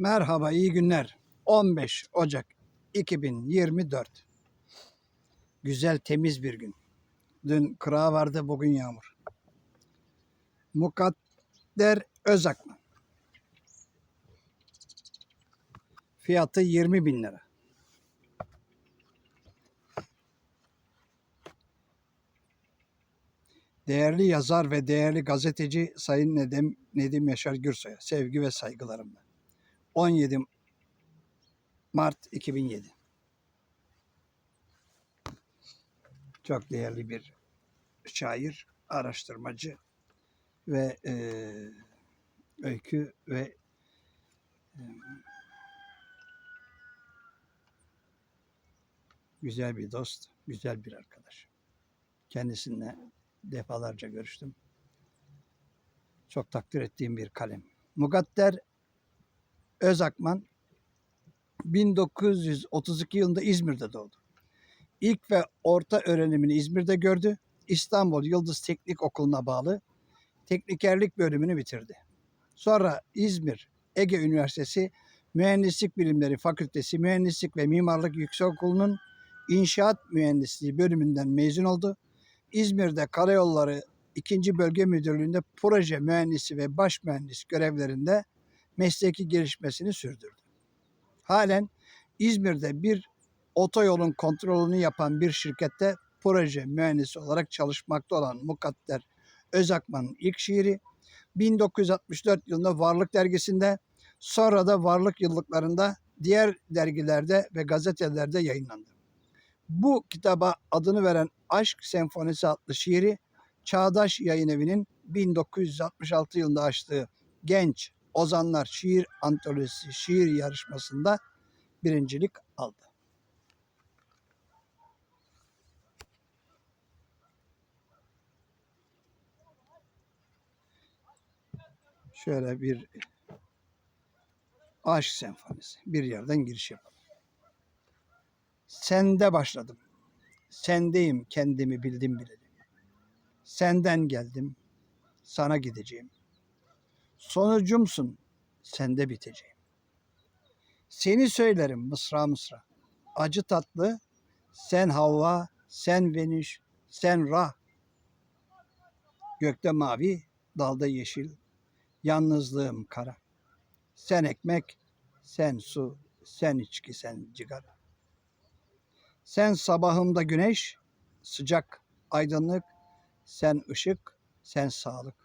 Merhaba, iyi günler. 15 Ocak 2024. Güzel, temiz bir gün. Dün kırağı vardı, bugün yağmur. Mukadder Özakman. Fiyatı 20 bin lira. Değerli yazar ve değerli gazeteci Sayın Nedim, Nedim Yaşar Gürsoy'a sevgi ve saygılarımla. 17 Mart 2007. Çok değerli bir şair, araştırmacı ve eee, öykü ve eee, güzel bir dost, güzel bir arkadaş. Kendisiyle defalarca görüştüm. Çok takdir ettiğim bir kalem. Mukadder Özakman 1932 yılında İzmir'de doğdu. İlk ve orta öğrenimini İzmir'de gördü. İstanbul Yıldız Teknik Okulu'na bağlı teknikerlik bölümünü bitirdi. Sonra İzmir Ege Üniversitesi Mühendislik Bilimleri Fakültesi Mühendislik ve Mimarlık Yüksekokulu'nun İnşaat Mühendisliği bölümünden mezun oldu. İzmir'de Karayolları 2. Bölge Müdürlüğü'nde proje mühendisi ve baş mühendis görevlerinde mesleki gelişmesini sürdürdü. Halen İzmir'de bir otoyolun kontrolünü yapan bir şirkette proje mühendisi olarak çalışmakta olan Mukadder Özakman'ın ilk şiiri 1964 yılında Varlık dergisinde sonra da Varlık yıllıklarında diğer dergilerde ve gazetelerde yayınlandı. Bu kitaba adını veren Aşk Senfonisi adlı şiiri Çağdaş Yayın Evi'nin 1966 yılında açtığı Genç Ozanlar Şiir Antolojisi şiir yarışmasında birincilik aldı. Şöyle bir aşk senfonisi. Bir yerden giriş yapalım. Sende başladım. Sendeyim kendimi bildim bileli. Senden geldim. Sana gideceğim. Sonucumsun. Sende biteceğim. Seni söylerim mısra mısra. Acı tatlı. Sen Havva, sen Venüs, sen Ra. Gökte mavi, dalda yeşil. Yalnızlığım kara. Sen ekmek, sen su, sen içki, sen cigara. Sen sabahımda güneş, sıcak, aydınlık, sen ışık, sen sağlık.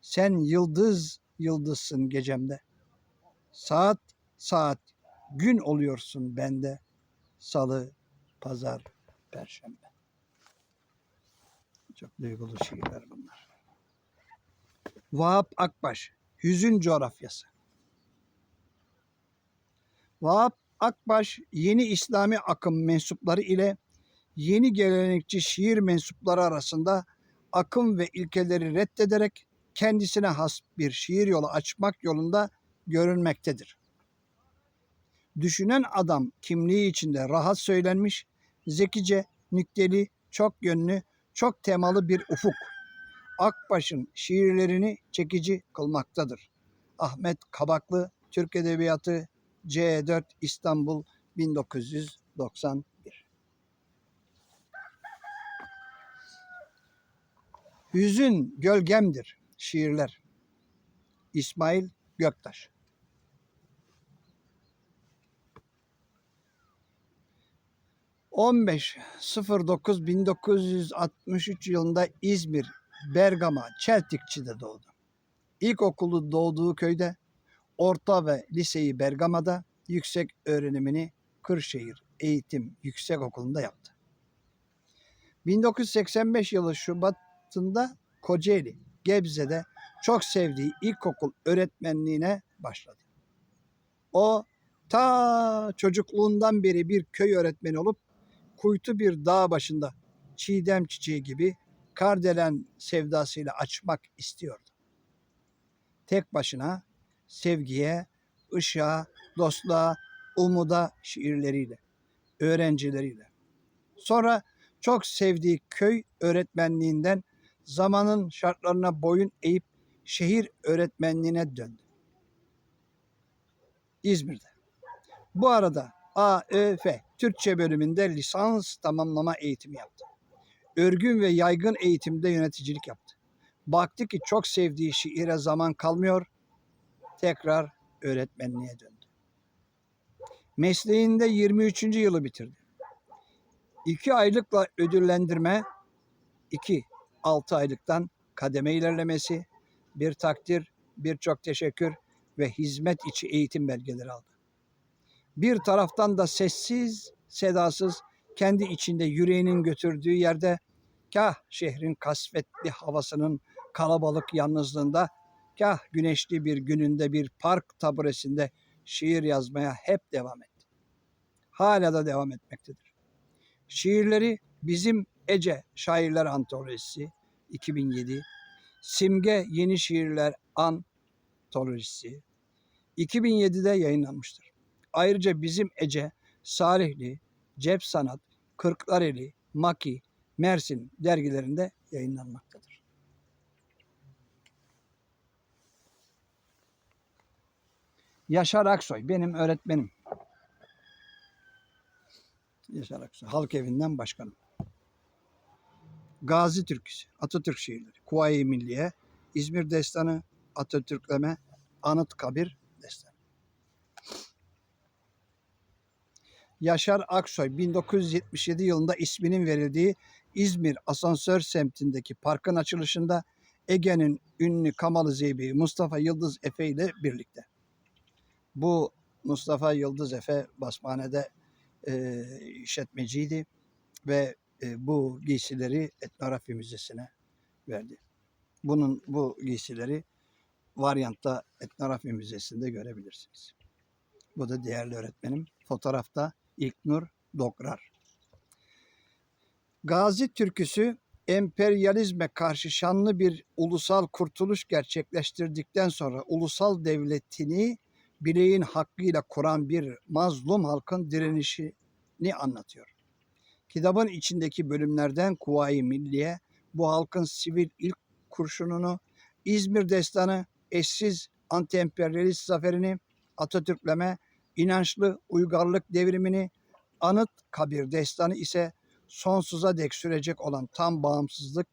Sen yıldız, yıldızsın gecemde. Saat, saat, gün oluyorsun bende. Salı, pazar, perşembe. Çok duygulu şiirler bunlar. Vahap Akbaş, Hüzün Coğrafyası. Vahap Akbaş yeni İslami akım mensupları ile yeni gelenekçi şiir mensupları arasında akım ve ilkeleri reddederek kendisine has bir şiir yolu açmak yolunda görünmektedir. Düşünen adam kimliği içinde rahat söylenmiş, zekice, nükteli, çok yönlü, çok temalı bir ufuk. Akbaş'ın şiirlerini çekici kılmaktadır. Ahmet Kabaklı, Türk Edebiyatı, C4 İstanbul 1991. Hüzün gölgemdir şiirler. İsmail Göktaş. ...15.09.1963 yılında İzmir, Bergama, Çeltikçi'de doğdu. İlkokulu doğduğu köyde orta ve liseyi Bergama'da, yüksek öğrenimini Kırşehir Eğitim Yüksekokulu'nda yaptı. 1985 yılı Şubat'ında Kocaeli, Gebze'de çok sevdiği ilkokul öğretmenliğine başladı. O ta çocukluğundan beri bir köy öğretmeni olup kuytu bir dağ başında çiğdem çiçeği gibi kardelen sevdasıyla açmak istiyordu. Tek başına sevgiye, ışığa, dostluğa, umuda şiirleriyle, öğrencileriyle. Sonra çok sevdiği köy öğretmenliğinden zamanın şartlarına boyun eğip şehir öğretmenliğine döndü. İzmir'de. Bu arada AÖF Türkçe bölümünde lisans tamamlama eğitimi yaptı. Örgün ve yaygın eğitimde yöneticilik yaptı. Baktı ki çok sevdiği şiire zaman kalmıyor. Tekrar öğretmenliğe döndü. Mesleğinde 23. yılı bitirdi. İki aylıkla ödüllendirme, iki altı aylıktan kademe ilerlemesi, bir takdir, birçok teşekkür ve hizmet içi eğitim belgeleri aldı. Bir taraftan da sessiz, sedasız, kendi içinde yüreğinin götürdüğü yerde kah şehrin kasvetli havasının kalabalık yalnızlığında, kah güneşli bir gününde bir park taburesinde şiir yazmaya hep devam etti. Hala da devam etmektedir. Şiirleri bizim Ece Şairler Antolojisi 2007, Simge Yeni Şiirler Antolojisi 2007'de yayınlanmıştır. Ayrıca bizim Ece, Salihli, Cep Sanat, Kırklareli, Maki, Mersin dergilerinde yayınlanmaktadır. Yaşar Aksoy benim öğretmenim. Yaşar Aksoy. Halk evinden başkanım. Gazi Türküsü, Atatürk şiirleri, Kuvayi Milliye, İzmir Destanı, Atatürkleme, Anıtkabir Destanı. Yaşar Aksoy 1977 yılında isminin verildiği İzmir Asansör semtindeki parkın açılışında Ege'nin ünlü Kamalı Zeybe'yi Mustafa Yıldız Efe ile birlikte. Bu Mustafa Yıldız Efe Basmane'de e, işletmeciydi ve e, bu giysileri Etnografi Müzesi'ne verdi. Bunun bu giysileri Varyant'ta Etnografi Müzesi'nde görebilirsiniz. Bu da değerli öğretmenim. Fotoğrafta İlknur Dokrar. Gazi türküsü emperyalizme karşı şanlı bir ulusal kurtuluş gerçekleştirdikten sonra ulusal devletini bileğin hakkıyla kuran bir mazlum halkın direnişini anlatıyor. Kitabın içindeki bölümlerden Kuvayi Milliye, bu halkın sivil ilk kurşununu, İzmir Destanı, eşsiz anti-emperyalist zaferini, Atatürkleme, inançlı uygarlık devrimini, Anıt Kabir Destanı ise sonsuza dek sürecek olan tam bağımsızlık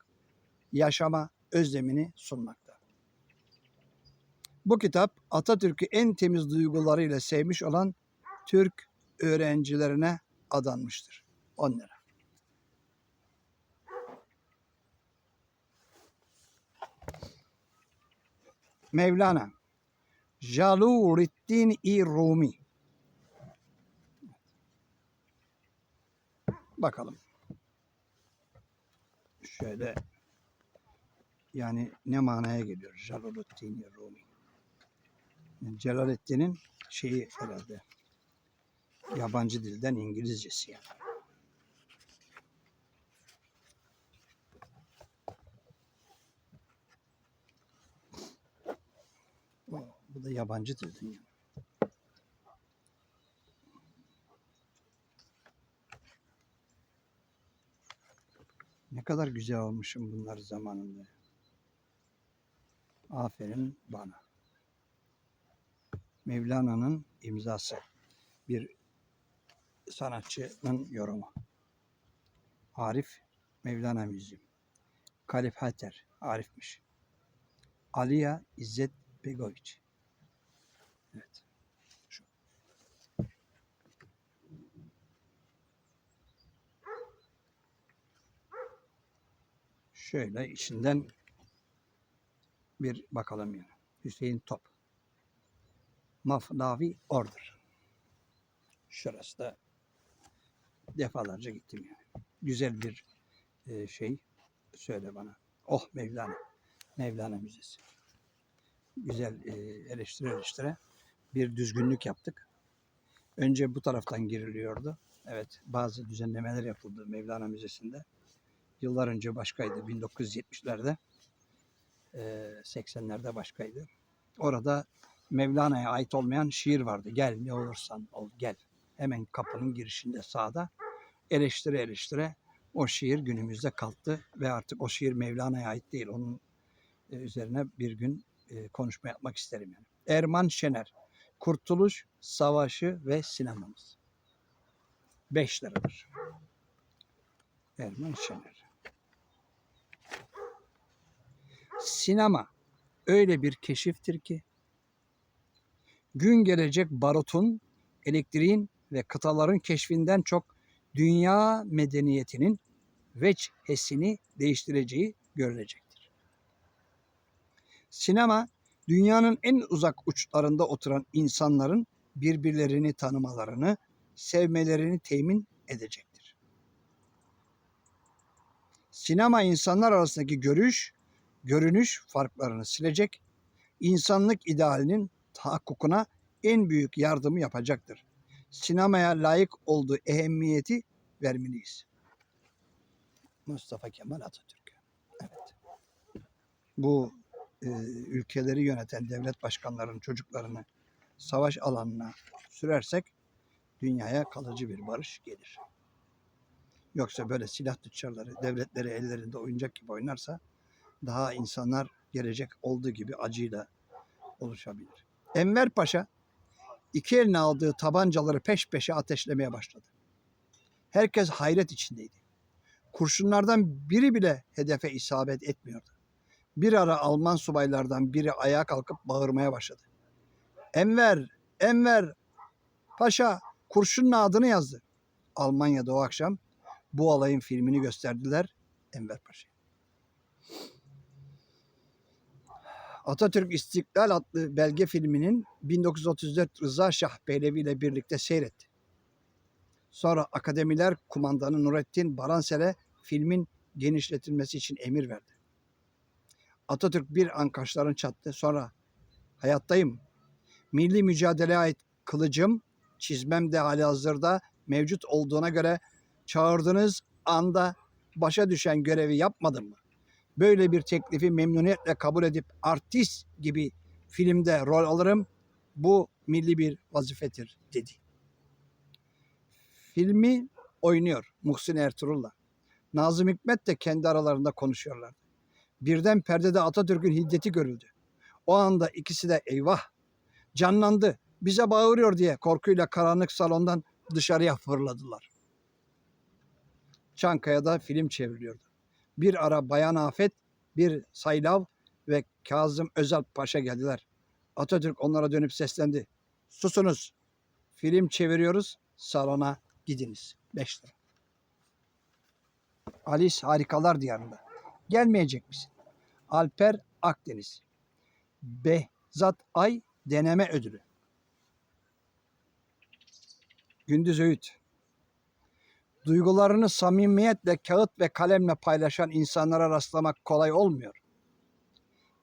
yaşama özlemini sunmakta. Bu kitap Atatürk'ü en temiz duygularıyla sevmiş olan Türk öğrencilerine adanmıştır. 10 lira. Mevlana Jaluruddin-i Rumi Bakalım. Şöyle yani ne manaya geliyor Jaluruddin-i Rumi? Yani Celaleddin'in şeyi herhalde yabancı dilden İngilizcesi yani. O, bu da yabancı yani. Ne kadar güzel olmuşum bunlar zamanında. Aferin bana. Mevlana'nın imzası. Bir sanatçının yorumu. Arif Mevlana Müziği. Kalif Hater Arif'miş. Aliya İzzet Begoviç. Evet. Şu. Şöyle içinden bir bakalım yani. Hüseyin Top. Mafnavi Order. Şurası da defalarca gittim yani. Güzel bir e, şey söyle bana. Oh Mevlana. Mevlana Müzesi. Güzel e, eleştire eleştire bir düzgünlük yaptık. Önce bu taraftan giriliyordu. Evet bazı düzenlemeler yapıldı Mevlana Müzesi'nde. Yıllar önce başkaydı 1970'lerde. E, 80'lerde başkaydı. Orada Mevlana'ya ait olmayan şiir vardı. Gel ne olursan ol gel. Hemen kapının girişinde sağda eleştire eleştire o şiir günümüzde kalktı ve artık o şiir Mevlana'ya ait değil. Onun e, üzerine bir gün e, konuşma yapmak isterim yani. Erman Şener, Kurtuluş savaşı ve sinemamız. 5 liradır. Erman Şener. Sinema öyle bir keşiftir ki gün gelecek barutun, elektriğin ve kıtaların keşfinden çok dünya medeniyetinin veçhesini değiştireceği görülecektir. Sinema dünyanın en uzak uçlarında oturan insanların birbirlerini tanımalarını, sevmelerini temin edecektir. Sinema insanlar arasındaki görüş, görünüş farklarını silecek, insanlık idealinin tahakkukuna en büyük yardımı yapacaktır. Sinemaya layık olduğu ehemmiyeti vermeliyiz. Mustafa Kemal Atatürk. Evet. Bu e, ülkeleri yöneten devlet başkanlarının çocuklarını savaş alanına sürersek dünyaya kalıcı bir barış gelir. Yoksa böyle silah tüccarları devletleri ellerinde oyuncak gibi oynarsa daha insanlar gelecek olduğu gibi acıyla oluşabilir. Enver Paşa iki eline aldığı tabancaları peş peşe ateşlemeye başladı. Herkes hayret içindeydi. Kurşunlardan biri bile hedefe isabet etmiyordu. Bir ara Alman subaylardan biri ayağa kalkıp bağırmaya başladı. Enver, Enver, Paşa kurşunun adını yazdı. Almanya'da o akşam bu alayın filmini gösterdiler Enver Paşa. Atatürk İstiklal adlı belge filminin 1934 Rıza Şah Pehlevi ile birlikte seyretti. Sonra akademiler kumandanı Nurettin Baransel'e filmin genişletilmesi için emir verdi. Atatürk bir an kaşlarını çattı. Sonra hayattayım. Milli mücadeleye ait kılıcım, çizmem de hali hazırda mevcut olduğuna göre çağırdığınız anda başa düşen görevi yapmadım mı? Böyle bir teklifi memnuniyetle kabul edip artist gibi filmde rol alırım. Bu milli bir vazifedir dedi. Filmi oynuyor Muhsin Ertuğrul'la. Nazım Hikmet de kendi aralarında konuşuyorlar. Birden perdede Atatürk'ün hiddeti görüldü. O anda ikisi de eyvah canlandı bize bağırıyor diye korkuyla karanlık salondan dışarıya fırladılar. Çankaya'da film çevriliyordu. Bir ara Bayan Afet, bir Saylav ve Kazım Özal Paşa geldiler. Atatürk onlara dönüp seslendi. Susunuz. Film çeviriyoruz. Salona gidiniz. Beş lira. Alice Harikalar Diyarında. Gelmeyecek misin? Alper Akdeniz. Behzat Ay Deneme Ödülü. Gündüz Öğüt. Duygularını samimiyetle kağıt ve kalemle paylaşan insanlara rastlamak kolay olmuyor.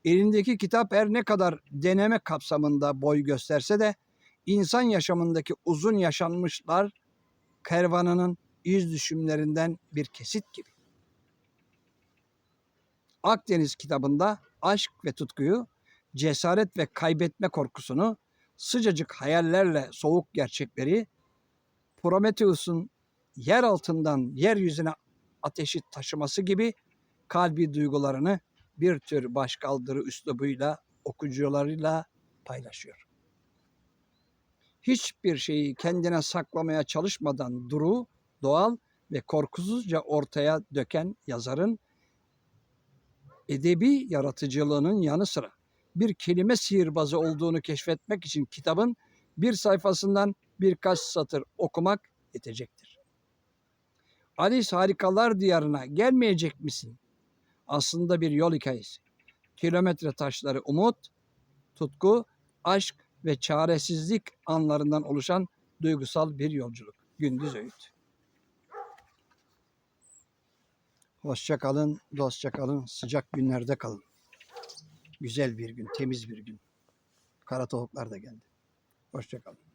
Elindeki kitap her ne kadar deneme kapsamında boy gösterse de insan yaşamındaki uzun yaşanmışlar kervanının iz düşümlerinden bir kesit gibi. Akdeniz kitabında aşk ve tutkuyu, cesaret ve kaybetme korkusunu, sıcacık hayallerle soğuk gerçekleri, Prometheus'un yer altından yeryüzüne ateşi taşıması gibi kalbi duygularını bir tür başkaldırı üslubuyla okucularıyla paylaşıyor. Hiçbir şeyi kendine saklamaya çalışmadan duru, doğal ve korkusuzca ortaya döken yazarın edebi yaratıcılığının yanı sıra bir kelime sihirbazı olduğunu keşfetmek için kitabın bir sayfasından birkaç satır okumak yetecektir. Alice Harikalar Diyarına gelmeyecek misin? Aslında bir yol hikayesi. Kilometre taşları umut, tutku, aşk ve çaresizlik anlarından oluşan duygusal bir yolculuk. Gündüz Öğüt. Hoşça kalın, dostça kalın, sıcak günlerde kalın. Güzel bir gün, temiz bir gün. Kara tavuklar da geldi. Hoşça kalın.